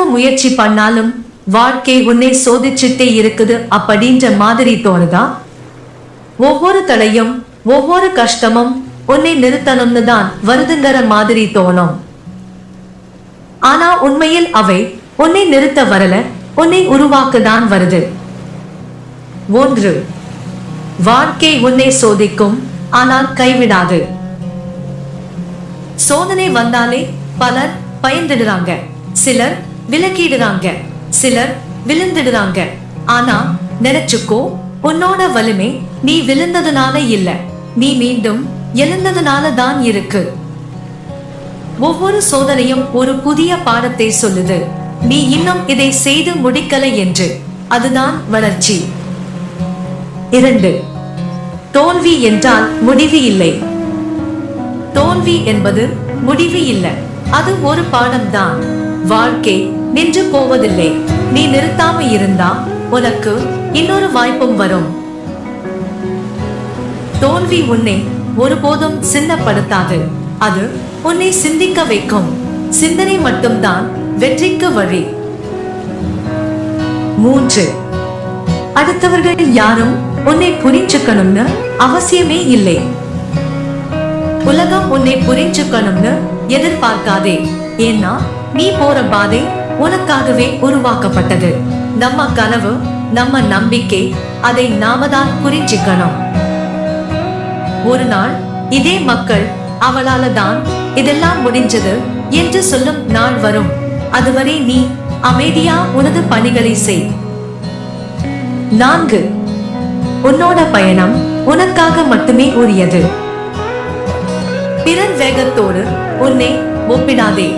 எவ்வளவு முயற்சி பண்ணாலும் வாழ்க்கை உன்னை சோதிச்சுட்டே இருக்குது அப்படின்ற மாதிரி தோணுதா? ஒவ்வொரு தடையும் ஒவ்வொரு கஷ்டமும் உன்னை நிறுத்தணும்னு தான் வருதுங்கிற மாதிரி தோணும். ஆனா உண்மையில் அவை உன்னை நிறுத்த வரல உன்னை உருவாக்க தான் வருது. ஒன்று வாழ்க்கை உன்னை சோதிக்கும் ஆனால் கைவிடாது. சோதனை வந்தாலே பலர் பயந்துடுறாங்க. சிலர் விலக்கிடுறாங்க. சிலர் விழுந்துடுறாங்க. ஆனா நினைச்சுக்கோ உன்னோட வலிமை நீ விழுந்ததுனால இல்ல. நீ மீண்டும் எழுந்ததுனால தான் இருக்கு. ஒவ்வொரு சோதனையும் ஒரு புதிய பாடத்தை சொல்லுது. நீ இன்னும் இதை செய்து முடிக்கல என்று. அதுதான் வளர்ச்சி. இரண்டு தோல்வி என்றால் முடிவு இல்லை. தோல்வி என்பது முடிவு இல்லை. அது ஒரு பாடம்தான். வாழ்க்கை நின்று போவதில்லை. நீ நிறுத்தாம இருந்தா உனக்கு இன்னொரு வாய்ப்பும் வரும். தோல்வி உன்னை ஒருபோதும் சின்னப்படுத்தாது. அது உன்னை சிந்திக்க வைக்கும். சிந்தனை மட்டும்தான் வெற்றிக்கு வழி. மூன்று. அடுத்தவர்கள் யாரும் உன்னை புரிஞ்சுக்கணும்னு அவசியமே இல்லை. உலகம் உன்னை புரிஞ்சுக்கணும்னு எதிர்பார்க்காதே. ஏன்னா நீ போற பாதை உனக்காகவே உருவாக்கப்பட்டது. நம்ம கனவு நம்ம நம்பிக்கை அதை நாம தான் புரிஞ்சுக்கணும். ஒரு நாள் இதே மக்கள் அவளால தான் இதெல்லாம் முடிஞ்சது என்று சொல்லும் நாள் வரும். அதுவரை நீ அமைதியா உனது பணிகளை செய். நான்கு உன்னோட பயணம் உனக்காக மட்டுமே உரியது. பிறர் வேகத்தோடு உன்னை ஒப்பிடாதே.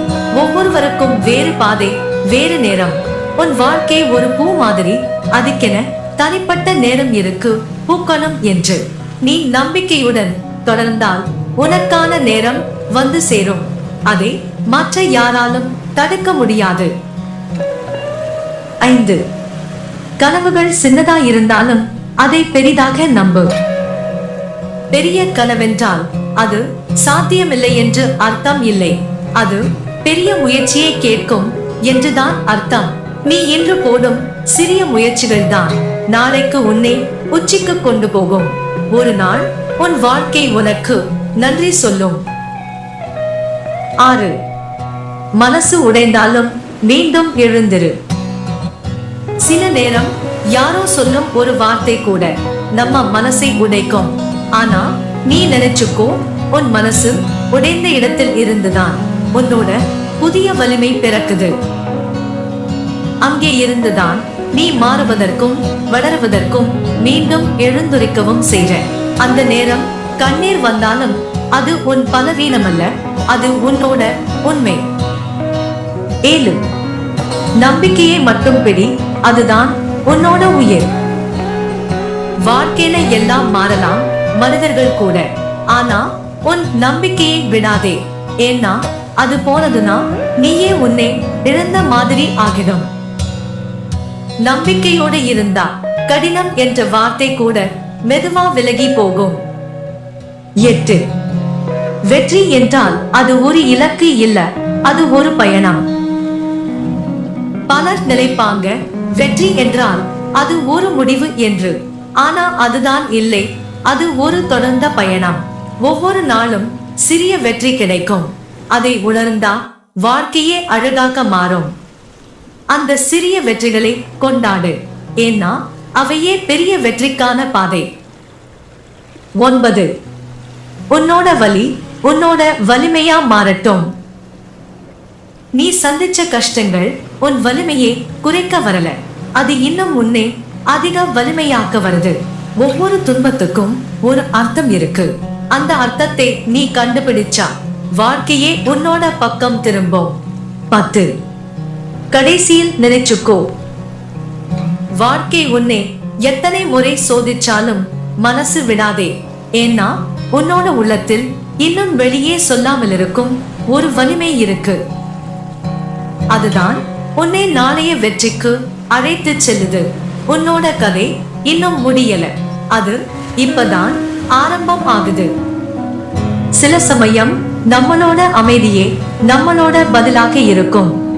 ஒவ்வொருவருக்கும் வேறு பாதை வேறு நேரம். உன் வாழ்க்கை ஒரு பூ மாதிரி. அதுக்கென தனிப்பட்ட நேரம் இருக்கு பூக்கணும் என்று. நீ நம்பிக்கையுடன் தொடர்ந்தால் உனக்கான நேரம் வந்து சேரும். அதை மற்ற யாராலும் தடுக்க முடியாது. ஐந்து. கனவுகள் சின்னதா இருந்தாலும் அதை பெரிதாக நம்பு. பெரிய கனவென்றால் அது சாத்தியமில்லை என்று அர்த்தம் இல்லை. அது பெரிய முயற்சியை கேட்கும் என்றுதான் அர்த்தம். நீ இன்று போடும் சிறிய முயற்சிகள் தான். நாளைக்கு உன்னை உச்சிக்கு கொண்டு போகும். ஒரு நாள் உன் வாழ்க்கை உனக்கு நன்றி சொல்லும். ஆறு. மனசு உடைந்தாலும் மீண்டும் எழுந்திரு. சில நேரம் யாரோ சொல்லும் ஒரு வார்த்தை கூட நம்ம மனசை உடைக்கும். ஆனா நீ நினைச்சுக்கோ உன் மனசு உடைந்த இடத்தில் இருந்துதான். உன்னோட புதிய வலிமை பிறக்குது. அங்கே இருந்துதான் நீ மாறுவதற்கும் வளருவதற்கும் மீண்டும் எழுந்துரைக்கவும் செய்ற அந்த நேரம் கண்ணீர் வந்தாலும் அது உன் பலவீனம் அல்ல அது உன்னோட உண்மை. ஏழு நம்பிக்கையை மட்டும் பிடி அதுதான் உன்னோட உயிர். வாழ்க்கையில எல்லாம் மாறலாம் மனிதர்கள் கூட ஆனா உன் நம்பிக்கையை விடாதே. ஏன்னா அது போனதுன்னா நீயே உன்னை இழந்த மாதிரி ஆகிடும். நம்பிக்கையோடு இருந்தா கடினம் என்ற வார்த்தை கூட மெதுவா விலகி போகும். எட்டு. வெற்றி என்றால் அது ஒரு இலக்கு இல்ல அது ஒரு பயணம். பலர் நினைப்பாங்க வெற்றி என்றால் அது ஒரு முடிவு என்று. ஆனா அதுதான் இல்லை அது ஒரு தொடர்ந்த பயணம். ஒவ்வொரு நாளும் சிறிய வெற்றி கிடைக்கும். அதை உணர்ந்தா வாழ்க்கையே அழகாக மாறும். அந்த சிறிய வெற்றிகளை கொண்டாடு. ஏன்னா அவையே பெரிய வெற்றிக்கான பாதை. ஒன்பது. உன்னோட வலி உன்னோட வலிமையா மாறட்டும். நீ சந்திச்ச கஷ்டங்கள் உன் வலிமையை குறைக்க வரல. அது இன்னும் உன்னை அதிக வலிமையாக்க வருது. ஒவ்வொரு துன்பத்துக்கும் ஒரு அர்த்தம் இருக்கு. அந்த அர்த்தத்தை நீ கண்டுபிடிச்சா வாழ்க்கையே உன்னோட பக்கம் திரும்பும். பத்து. கடைசியில் நினைச்சுக்கோ. வாழ்க்கை உன்னை எத்தனை முறை சோதிச்சாலும் மனசு விடாதே. ஏன்னா உன்னோட உள்ளத்தில் இன்னும் வெளியே சொல்லாமல் இருக்கும் ஒரு வலிமை இருக்கு. அதுதான் உன்னை நாளைய வெற்றிக்கு அழைத்து செல்லுது. உன்னோட கதை இன்னும் முடியல. அது இப்பதான் ஆரம்பம் ஆகுது. சில சமயம் நம்மளோட அமைதியே நம்மளோட பதிலாக இருக்கும்.